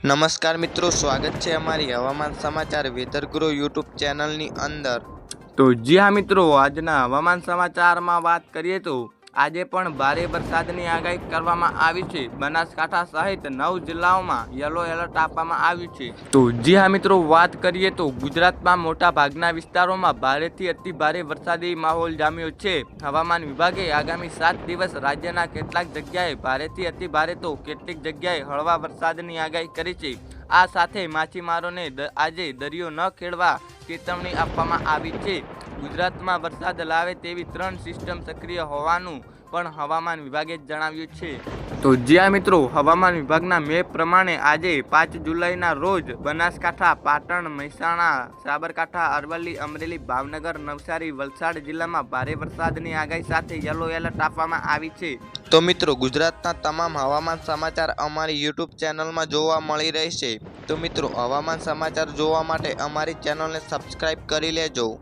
નમસ્કાર મિત્રો, સ્વાગત છે અમારી હવામાન સમાચાર વેધરગુરુ યુટ્યુબ ચેનલની અંદર. તો જી હા મિત્રો, આજના હવામાન સમાચારમાં વાત કરીએ તો આજે પણ ભારે વરસાદની આગાહી કરવામાં આવી છે. બનાસકાંઠા સહિત નવ જિલ્લાઓમાં યલો એલર્ટ આપવામાં આવ્યું છે. તો જી હા મિત્રો, વાત કરીએ તો ગુજરાતમાં મોટા ભાગના વિસ્તારોમાં ભારેથી અતિ ભારે વરસાદી માહોલ જામ્યો છે. હવામાન વિભાગે આગામી સાત દિવસ રાજ્યના કેટલાક જગ્યાએ ભારેથી અતિ ભારે તો કેટલીક જગ્યાએ હળવા વરસાદની આગાહી કરી છે. આ સાથે માછીમારોને આજે દરિયો ન ખેડવા ચેતવણી આપવામાં આવી છે. ગુજરાતમાં વરસાદ લાવે તેવી ત્રણ સિસ્ટમ સક્રિય હોવાનું પણ હવામાન વિભાગે જણાવ્યું છે. તો જ્યાં મિત્રો, હવામાન વિભાગના મેપ પ્રમાણે આજે પાંચ જુલાઈના રોજ બનાસકાંઠા, પાટણ, મહેસાણા, સાબરકાંઠા, અરવલ્લી, અમરેલી, ભાવનગર, નવસારી, વલસાડ જિલ્લામાં ભારે વરસાદની આગાહી સાથે યલો એલર્ટ આપવામાં આવી છે. તો મિત્રો, ગુજરાતના તમામ હવામાન સમાચાર અમારી યુટ્યુબ ચેનલમાં જોવા મળી રહેશે. તો મિત્રો, હવામાન સમાચાર જોવા માટે અમારી ચેનલને સબસ્ક્રાઈબ કરી લેજો.